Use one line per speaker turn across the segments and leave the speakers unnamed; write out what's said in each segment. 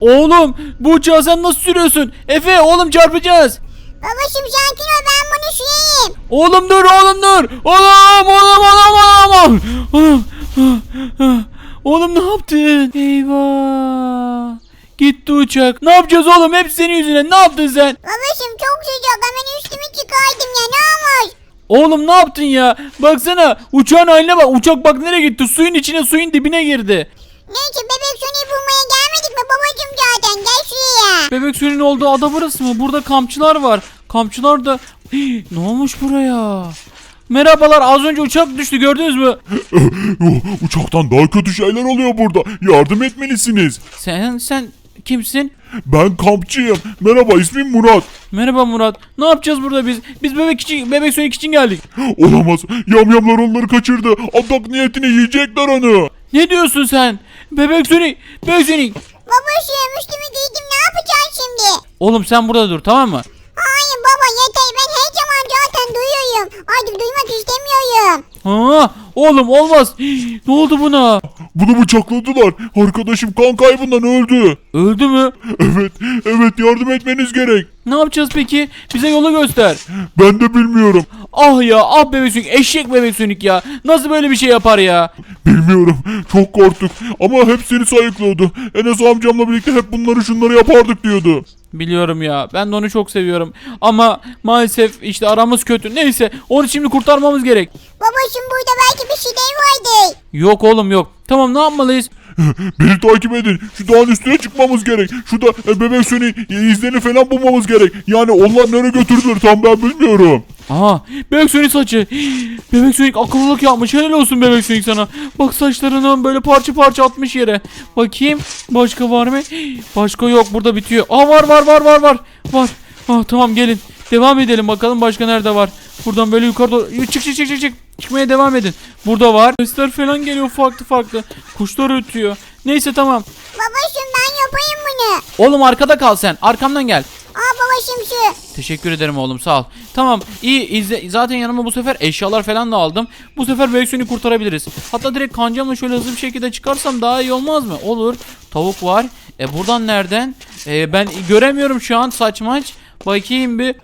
Oğlum bu uçağı sen nasıl sürüyorsun? Efe oğlum çarpacağız.
Babacım sakin ol ben bunu süreyim.
Oğlum dur oğlum dur. Oğlum oğlum oğlum oğlum. Oğlum, oğlum ne yaptın? Eyvah. Gitti uçak. Ne yapacağız oğlum? Hep senin yüzünden. Ne yaptın sen?
Babacım çok sıcak hemen üstümü çıkardım ya ne olmuş?
Oğlum ne yaptın ya? Baksana uçağın haline bak. Uçak bak nereye gitti? Suyun içine suyun dibine girdi.
Neyse bebek Sony'i bulmaya gelmedik
Bebek suyunun olduğu ada burası mı? Burada kampçılar var. Kampçılar da... Hii, ne olmuş buraya? Merhabalar az önce uçak düştü gördünüz mü?
Uçaktan daha kötü şeyler oluyor burada. Yardım etmelisiniz.
Sen sen kimsin?
Ben kampçıyım. Merhaba ismim Murat.
Merhaba Murat. Ne yapacağız burada biz? Biz bebek için bebek suyun için geldik.
Olamaz. Yamyamlar onları kaçırdı. Adak niyetine yiyecekler onu.
Ne diyorsun sen? Bebek Sonic, Bebek Sonic.
Babacım üstümü giydim ne yapacağız şimdi?
Oğlum sen burada dur tamam mı?
Hayır baba yeter ben her zaman zaten duyuyorum. Artık duymak istemiyorum.
Ha, oğlum olmaz. Hii, ne oldu buna?
Bunu bıçakladılar. Arkadaşım kan kaybından öldü.
Öldü mü?
Evet, evet yardım etmeniz gerek.
Ne yapacağız peki? Bize yolu göster.
Ben de bilmiyorum.
Ah ya, ah bebek Sonic, eşek bebek ya. Nasıl böyle bir şey yapar ya?
Bilmiyorum. Çok korktuk. Ama hep seni sayıklıyordu. Enes amcamla birlikte hep bunları şunları yapardık diyordu.
Biliyorum ya. Ben de onu çok seviyorum. Ama maalesef işte aramız kötü. Neyse, onu şimdi kurtarmamız gerek.
Babacım burada belki bir şey vardı.
Yok oğlum yok. Tamam ne yapmalıyız?
Beni takip edin. Şu dağın üstüne çıkmamız gerek. Şurada e, bebek sönü izlerini falan bulmamız gerek. Yani onlar nereye götürdüler tam ben bilmiyorum.
Aha bebek Sonic saçı. Bebek Sonic akıllılık yapmış. Helal olsun bebek Sonic sana. Bak saçlarını böyle parça parça atmış yere. Bakayım başka var mı? Başka yok burada bitiyor. Aa var var var var var. Var. Ah tamam gelin. Devam edelim bakalım başka nerede var. Buradan böyle yukarı doğru. Çık çık çık çık çık. Çıkmaya devam edin. Burada var. Sesler falan geliyor farklı farklı. Kuşlar ötüyor. Neyse tamam.
Babacım ben yapayım bunu.
Oğlum arkada kal sen. Arkamdan gel.
Aa babacım şu.
Teşekkür ederim oğlum sağ ol. Tamam iyi izle. Zaten yanıma bu sefer eşyalar falan da aldım. Bu sefer Vexion'u kurtarabiliriz. Hatta direkt kancamla şöyle hızlı bir şekilde çıkarsam daha iyi olmaz mı? Olur. Tavuk var. E buradan nereden? E, ben göremiyorum şu an saç maç. Bakayım bir.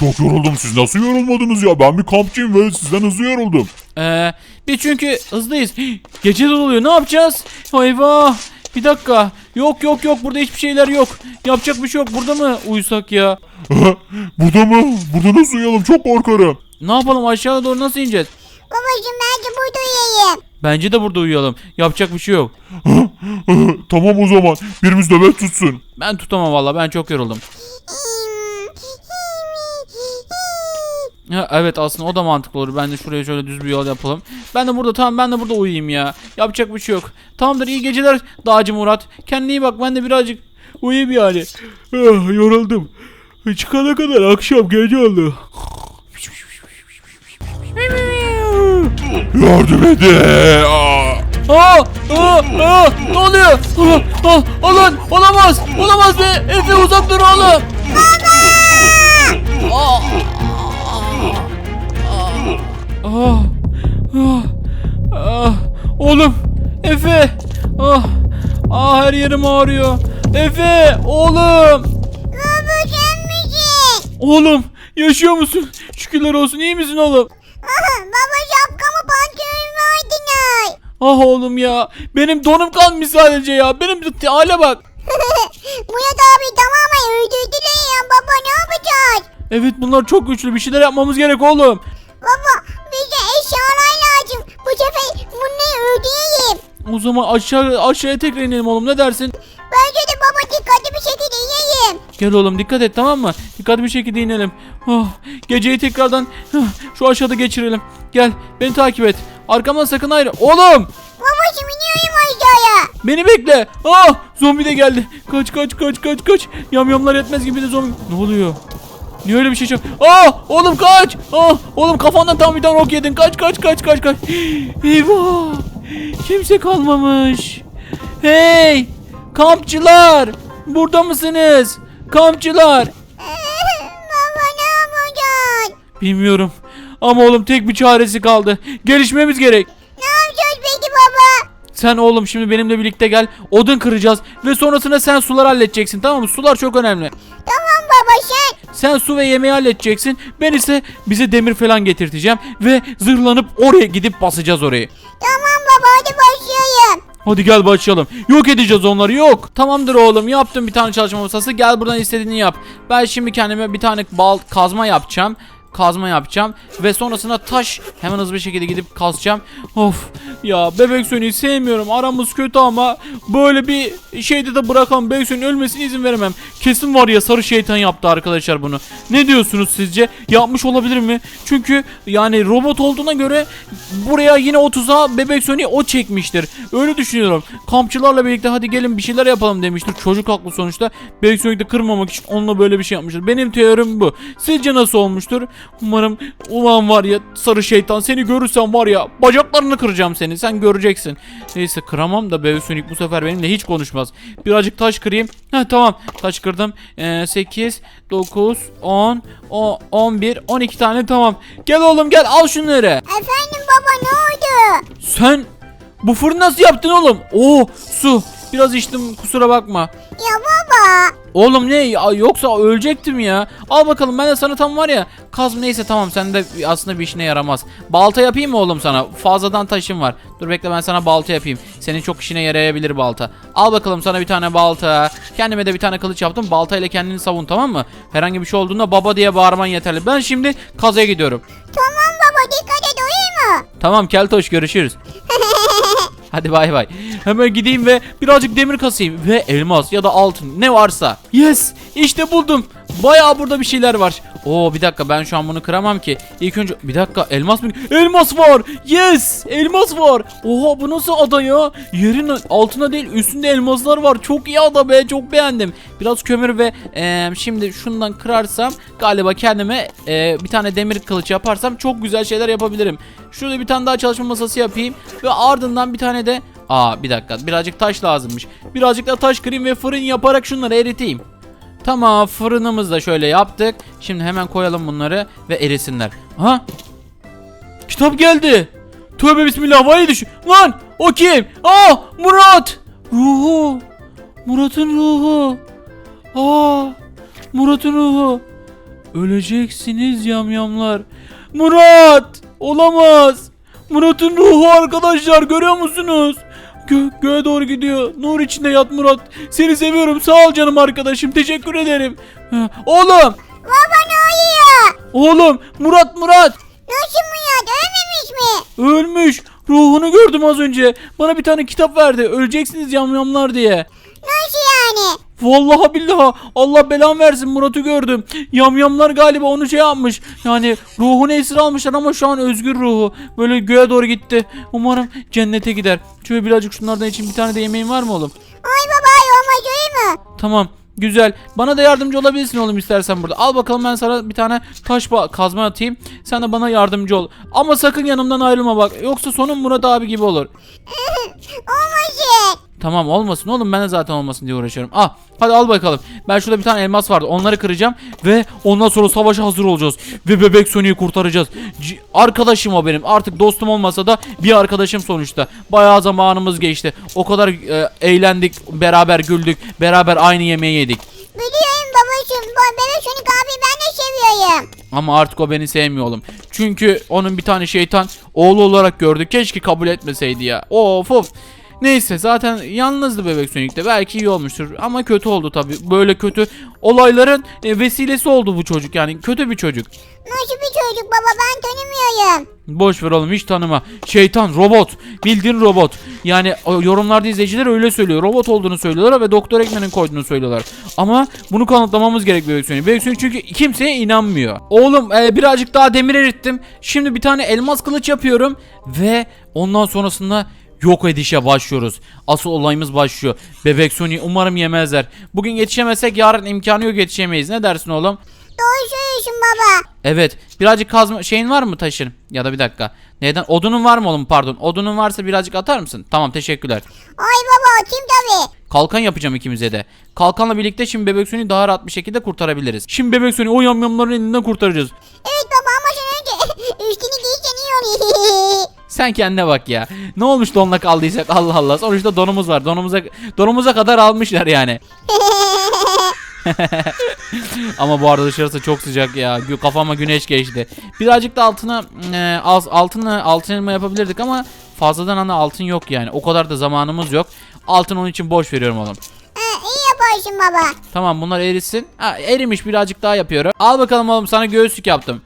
Çok yoruldum. Siz nasıl yorulmadınız ya? Ben bir kampçıyım ve sizden hızlı yoruldum.
Ee, bir çünkü hızlıyız. Gece de oluyor. Ne yapacağız? Eyvah. Bir dakika. Yok yok yok burada hiçbir şeyler yok. Yapacak bir şey yok. Burada mı uyusak ya?
Burada mı? Burada nasıl uyuyalım? Çok korkarım.
Ne yapalım aşağıya doğru nasıl ineceğiz?
Babacım bence burada uyuyayım.
Bence de burada uyuyalım. Yapacak bir şey yok.
tamam o zaman. Birimiz nöbet tutsun.
Ben tutamam valla ben çok yoruldum. Ya, evet aslında o da mantıklı olur. Ben de şuraya şöyle düz bir yol yapalım. Ben de burada tamam ben de burada uyuyayım ya. Yapacak bir şey yok. Tamamdır iyi geceler Dağcı Murat. Kendine iyi bak ben de birazcık uyuyayım yani. Ah, yoruldum. Çıkana kadar akşam gece oldu.
Yardım edin. Aa!
Aa, aa, aa, ne oluyor? Aa, aa, olan, olamaz, olamaz be. Efe uzak dur oğlum. Aa, oğlum, Efe. Ah, ah her yerim ağrıyor. Efe, oğlum.
Babacım misin?
Oğlum, yaşıyor musun? Şükürler olsun, iyi misin oğlum?
Baba şapkamı pantolonumu aydınlar.
Ah oğlum ya, benim donum kalmış sadece ya. Benim hale bak.
Murat abi
Evet bunlar çok güçlü. Bir şeyler yapmamız gerek oğlum.
Baba bize eşyalar lazım. Bu sefer bunları öldüreyim.
O zaman aşağı aşağıya tekrar inelim oğlum. Ne dersin?
Bence de baba dikkatli bir şekilde yiyeyim.
Gel oğlum dikkat et tamam mı? Dikkatli bir şekilde inelim. Oh, geceyi tekrardan huh, şu aşağıda geçirelim. Gel beni takip et. Arkamdan sakın ayrı. Oğlum!
Babacım iniyorum aşağıya.
Beni bekle. Ah! Zombi de geldi. Kaç kaç kaç kaç kaç. Yamyamlar yetmez gibi de zombi. Ne oluyor? Niye öyle bir şey çık? Ah! Oğlum kaç! Ah! Oğlum kafandan tam bir tane ok yedin. Kaç kaç kaç kaç kaç. Eyvah! Kimse kalmamış. Hey! Kampçılar! Burada mısınız? Kampçılar!
baba ne yapacağız?
Bilmiyorum. Ama oğlum tek bir çaresi kaldı. Gelişmemiz gerek.
Ne yapacağız peki baba?
Sen oğlum şimdi benimle birlikte gel. Odun kıracağız ve sonrasında sen sular halledeceksin tamam mı? Sular çok önemli.
Tamam sen.
Sen su ve yemeği halledeceksin. Ben ise bize demir falan getirteceğim ve zırhlanıp oraya gidip basacağız orayı.
Tamam baba hadi başlayalım.
Hadi gel başlayalım. Yok edeceğiz onları yok. Tamamdır oğlum yaptım bir tane çalışma masası. Gel buradan istediğini yap. Ben şimdi kendime bir tane bal kazma yapacağım. Kazma yapacağım ve sonrasında taş hemen hızlı bir şekilde gidip kazacağım. Of ya bebek Sony'yi sevmiyorum. Aramız kötü ama böyle bir şeyde de bırakamam. Bebek Sony'nin ölmesine izin veremem. Kesin var ya sarı şeytan yaptı arkadaşlar bunu. Ne diyorsunuz sizce? Yapmış olabilir mi? Çünkü yani robot olduğuna göre buraya yine o tuzağa bebek Sony o çekmiştir. Öyle düşünüyorum. Kampçılarla birlikte hadi gelin bir şeyler yapalım demiştir. Çocuk haklı sonuçta. Bebek Sony'yi de kırmamak için onunla böyle bir şey yapmıştır. Benim teorim bu. Sizce nasıl olmuştur? Umarım ulan var ya sarı şeytan seni görürsem var ya bacaklarını kıracağım seni. Sen göreceksin. Neyse kıramam da Bebek Sonic bu sefer benimle hiç konuşmaz. Birazcık taş kırayım. Ha tamam taş kırdım. Ee, 8, 9, 10, o 11, 12 tane tamam. Gel oğlum gel al şunları.
Efendim baba ne oldu?
Sen bu fırını nasıl yaptın oğlum? Oo su. Biraz içtim kusura bakma.
Ya baba.
Oğlum ne ya, yoksa ölecektim ya. Al bakalım ben de sana tam var ya. Kaz neyse tamam sen de aslında bir işine yaramaz. Balta yapayım mı oğlum sana? Fazladan taşım var. Dur bekle ben sana balta yapayım. Senin çok işine yarayabilir balta. Al bakalım sana bir tane balta. Kendime de bir tane kılıç yaptım. Balta ile kendini savun tamam mı? Herhangi bir şey olduğunda baba diye bağırman yeterli. Ben şimdi kazaya gidiyorum.
Tamam baba dikkat et uyuyor mu?
Tamam Keltoş görüşürüz. Hadi bay bay. Hemen gideyim ve birazcık demir kasayım ve elmas ya da altın ne varsa. Yes işte buldum. Bayağı burada bir şeyler var. Oo bir dakika ben şu an bunu kıramam ki. İlk önce bir dakika elmas mı? Elmas var. Yes elmas var. Oha bu nasıl ada ya? Yerin altına değil üstünde elmaslar var. Çok iyi ada be çok beğendim. Biraz kömür ve eee, şimdi şundan kırarsam galiba kendime eee, bir tane demir kılıç yaparsam çok güzel şeyler yapabilirim. Şurada bir tane daha çalışma masası yapayım ve ardından bir tane de Aa bir dakika birazcık taş lazımmış. Birazcık da taş kırayım ve fırın yaparak şunları eriteyim. Tamam fırınımızı da şöyle yaptık. Şimdi hemen koyalım bunları ve erisinler. Ha? Kitap geldi. Tövbe bismillah havaya düş. Lan o kim? Aa Murat. Ruhu. Murat'ın ruhu. Aa Murat'ın ruhu. Öleceksiniz yamyamlar. Murat! Olamaz. Murat'ın ruhu arkadaşlar görüyor musunuz? Gö göğe doğru gidiyor. Nur içinde yat Murat. Seni seviyorum. Sağ ol canım arkadaşım. Teşekkür ederim. Ha, Oğlum!
Baba ne oluyor?
Oğlum! Murat Murat!
Nasıl Murat ölmemiş mi?
Ölmüş. Ruhunu gördüm az önce. Bana bir tane kitap verdi. Öleceksiniz yamyamlar diye.
Nasıl yani?
Vallahi billahi Allah belan versin Murat'ı gördüm. Yamyamlar galiba onu şey yapmış. Yani ruhunu esir almışlar ama şu an özgür ruhu. Böyle göğe doğru gitti. Umarım cennete gider. Şöyle birazcık şunlardan için bir tane de yemeğin var mı oğlum?
Ay baba ay olmaz öyle mi?
Tamam. Güzel. Bana da yardımcı olabilirsin oğlum istersen burada. Al bakalım ben sana bir tane taş kazma atayım. Sen de bana yardımcı ol. Ama sakın yanımdan ayrılma bak. Yoksa sonun Murat abi gibi olur.
Olmasın.
Tamam olmasın oğlum ben de zaten olmasın diye uğraşıyorum. Ah hadi al bakalım. Ben şurada bir tane elmas vardı onları kıracağım ve ondan sonra savaşa hazır olacağız. Ve bebek Sony'yi kurtaracağız. C- arkadaşım o benim artık dostum olmasa da bir arkadaşım sonuçta. Bayağı zamanımız geçti. O kadar e, eğlendik beraber güldük beraber aynı yemeği yedik.
Biliyorum babacığım. Bu bebek Sonic abi ben de seviyorum.
Ama artık o beni sevmiyor oğlum. Çünkü onun bir tane şeytan oğlu olarak gördü. Keşke kabul etmeseydi ya. Of of. Neyse zaten yalnızdı bebek Sonic'te. Belki iyi olmuştur ama kötü oldu tabii. Böyle kötü olayların e, vesilesi oldu bu çocuk yani kötü bir çocuk.
Nasıl bir çocuk baba ben tanımıyorum.
Boş ver oğlum hiç tanıma. Şeytan, robot. Bildiğin robot. Yani o yorumlarda izleyiciler öyle söylüyor. Robot olduğunu söylüyorlar ve Doktor Ekmen'in koyduğunu söylüyorlar. Ama bunu kanıtlamamız gerek Bebek Sonic. Bebek Sonic çünkü kimseye inanmıyor. Oğlum e, birazcık daha demir erittim. Şimdi bir tane elmas kılıç yapıyorum. Ve ondan sonrasında yok edişe başlıyoruz. Asıl olayımız başlıyor. Bebek Sonic umarım yemezler. Bugün yetişemezsek yarın imkanı yok yetişemeyiz. Ne dersin oğlum?
Doğru söylüyorsun baba.
Evet. Birazcık kazma şeyin var mı taşın? Ya da bir dakika. Neden? Odunun var mı oğlum? Pardon. Odunun varsa birazcık atar mısın? Tamam teşekkürler.
Ay baba atayım tabii.
Kalkan yapacağım ikimize de. Kalkanla birlikte şimdi Bebek Sonic daha rahat bir şekilde kurtarabiliriz. Şimdi Bebek Sonic o yamyamların elinden kurtaracağız.
Evet baba ama sen
kendine bak ya. Ne olmuş donla kaldıysak Allah Allah. Sonuçta donumuz var. Donumuza donumuza kadar almışlar yani. Ama bu arada dışarısı çok sıcak ya. Kafama güneş geçti. Birazcık da altına e, az altını altın elma yapabilirdik ama fazladan ana altın yok yani. O kadar da zamanımız yok. Altın onun için boş veriyorum oğlum.
Ha, iyi yaparsın baba.
Tamam bunlar erisin. Ha, erimiş birazcık daha yapıyorum. Al bakalım oğlum sana göğüslük yaptım.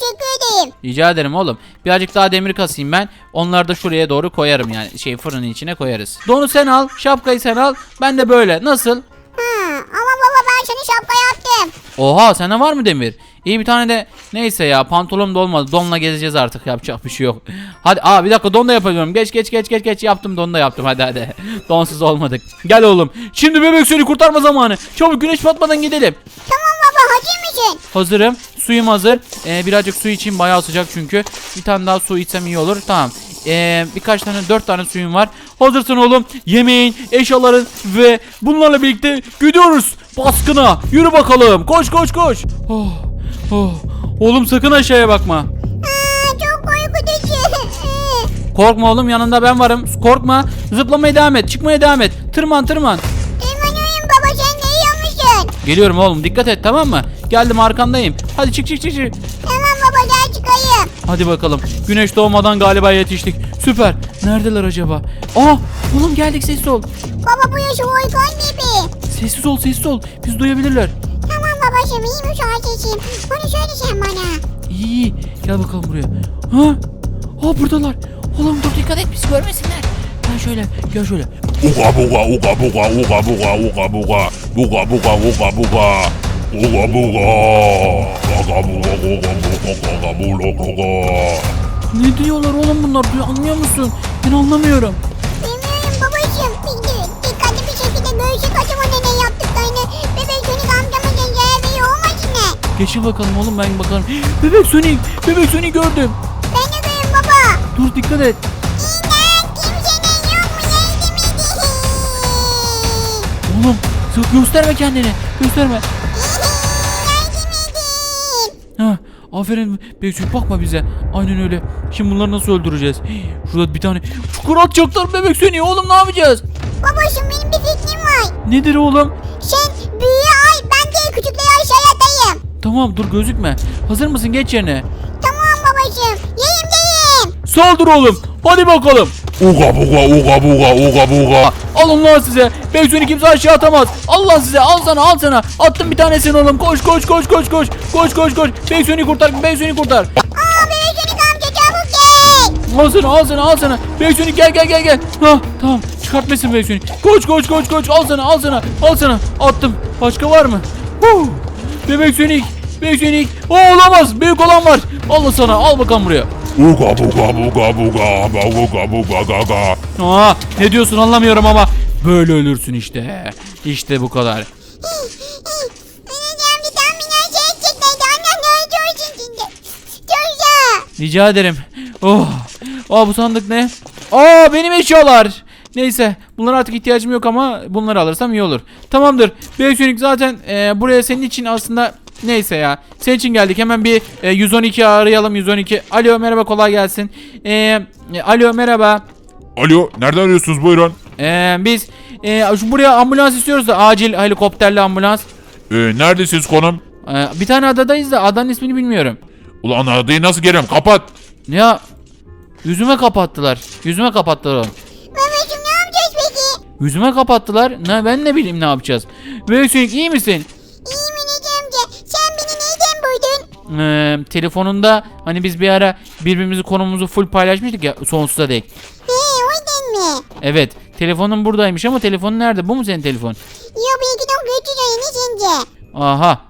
Teşekkür ederim.
Rica ederim oğlum. Birazcık daha demir kasayım ben. Onları da şuraya doğru koyarım yani. Şey fırının içine koyarız. Donu sen al. Şapkayı sen al. Ben de böyle. Nasıl?
Ha, ama baba ben sana şapka yaptım.
Oha sende var mı demir? İyi bir tane de neyse ya pantolonum da olmadı. Donla gezeceğiz artık yapacak bir şey yok. Hadi aa bir dakika don da yapıyorum. Geç geç geç geç geç yaptım don da yaptım hadi hadi. Donsuz olmadık. Gel oğlum. Şimdi bebek seni kurtarma zamanı. Çabuk güneş batmadan gidelim.
Tamam baba hazır mısın?
Hazırım. Suyum hazır. Ee, birazcık su içeyim bayağı sıcak çünkü. Bir tane daha su içsem iyi olur. Tamam. Ee, birkaç tane dört tane suyum var. Hazırsın oğlum. Yemeğin, eşyaların ve bunlarla birlikte gidiyoruz. Baskına. Yürü bakalım. Koş koş koş. Oh, oh. Oğlum sakın aşağıya bakma. Korkma oğlum yanında ben varım. Korkma. Zıplamaya devam et. Çıkmaya devam et. Tırman tırman.
İnanıyorum baba sen de iyi yapmışsın.
Geliyorum oğlum dikkat et tamam mı? Geldim arkandayım. Hadi çık çık çık çık.
Tamam baba gel çıkayım.
Hadi bakalım. Güneş doğmadan galiba yetiştik. Süper. Neredeler acaba? Aa, oğlum geldik sessiz ol.
Baba bu yaşı volkan gibi.
Sessiz ol, sessiz ol. Biz duyabilirler.
Tamam babacığım iyiymiş o sesim. Onu söyle sen bana.
İyi, iyi. Gel bakalım buraya. Ha? Aa buradalar. Oğlum dur dikkat et bizi görmesinler. Gel şöyle, gel şöyle.
Uga buga uga buga uga buga uga buga buga buga uga buga uga buga uga buga uga buga uga buga buga
Ne diyorlar oğlum bunlar? Duy anlıyor musun? Ben anlamıyorum.
Bilmiyorum babacığım. De dikkatli bir şekilde göğsü kaçırma ne yaptıklarını. Bebek çocuk amcamın geleceği olmasın ne?
Geçin bakalım oğlum ben bakalım. Bebek Sonic, bebek Sonic gördüm.
Ben de görüyorum baba.
Dur dikkat et.
İnan kimsenin yok mu yardım edin.
Oğlum sı- gösterme kendini. Gösterme. Aferin Bebek bakma bize. Aynen öyle. Şimdi bunları nasıl öldüreceğiz? Hii, Şurada bir tane çukur atacaklar bebek seni. Oğlum ne yapacağız?
Babacığım benim bir fikrim var.
Nedir oğlum?
Sen büyüğü ay ben de küçükleri aşağıya atayım.
Tamam dur gözükme. Hazır mısın geç yerine. Saldır oğlum. Hadi bakalım.
uga buga uga buga uga buga
Alın lan size. Seni kimse aşağı atamaz. Allah size al sana al sana. Attım bir tanesini oğlum. Koş koş koş koş koş. Koş koş koş. Seni kurtar. Seni kurtar. Al sana al sana al sana. Seni gel gel gel gel. Ha tamam çıkartmasın seni. Koş koş koş koş. Al sana al sana. Al sana. Attım. Başka var mı? Huh. Bebek Sonic. Bebek Sonic. O olamaz. Büyük olan var. Al sana. Al bakalım buraya.
Uga buga buga buga buga buga gaga
Aa, ne diyorsun anlamıyorum ama böyle ölürsün işte. İşte bu kadar. Rica ederim. Oh. Aa bu sandık ne? Aa benim eşyalar. Neyse bunlara artık ihtiyacım yok ama bunları alırsam iyi olur. Tamamdır. Sonic zaten e, buraya senin için aslında neyse ya. Senin için geldik. Hemen bir e, 112 arayalım 112. Alo merhaba kolay gelsin. E, e, alo merhaba.
Alo nereden arıyorsunuz buyurun
E, biz e, şu buraya ambulans istiyoruz da acil helikopterli ambulans.
ee, neredesiniz konum
E, bir tane adadayız da adanın ismini bilmiyorum.
Ulan adayı nasıl geliyorum kapat
Ya yüzüme kapattılar. Yüzüme kapattılar oğlum.
Babacığım ne yapacağız peki?
Yüzüme kapattılar. Ne ben ne bileyim ne yapacağız. Bebek Sonic iyi misin? Ee, telefonunda hani biz bir ara birbirimizi konumumuzu full paylaşmıştık ya sonsuza dek.
He o yüzden mi?
Evet telefonun buradaymış ama telefonun nerede? Bu mu senin telefon?
Yok belki de götür ne sence?
Aha.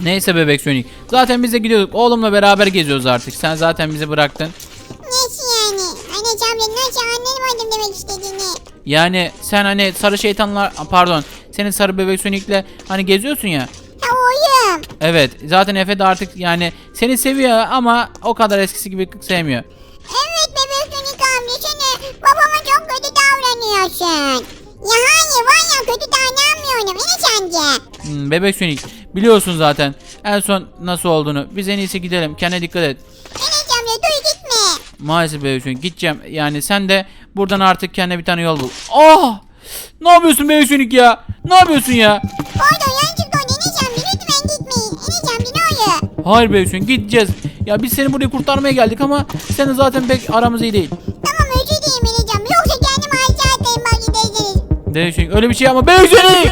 Neyse bebek Sonic. Zaten biz de gidiyorduk. Oğlumla beraber geziyoruz artık. Sen zaten bizi bıraktın.
Nasıl yani? Anacığım amca nasıl anlamadım demek istediğini.
Yani sen hani sarı şeytanlar pardon. Senin sarı bebek Sonic'le hani geziyorsun ya.
Ha oyum.
Evet zaten Efe de artık yani seni seviyor ama o kadar eskisi gibi sevmiyor.
Evet bebek Sonic amca babama çok kötü davranıyorsun. Ya hayır var ya kötü davranmıyorum Enes amca.
Hmm, bebek Sonic biliyorsun zaten en son nasıl olduğunu. Biz en iyisi gidelim kendine dikkat et.
Enes amca dur gitme.
Maalesef bebek Sonic gideceğim. Yani sen de buradan artık kendine bir tane yol bul. Ah! Ne yapıyorsun bebek Sonic ya? Ne yapıyorsun ya? Hayır bebek Sonic gideceğiz. Ya biz seni buraya kurtarmaya geldik ama sen de zaten pek aramız iyi değil.
Tamam özür dilerim. Yoksa kendimi aşağı atayım bak giderseniz.
Bebek Sonic öyle bir şey ama bebek Sonic!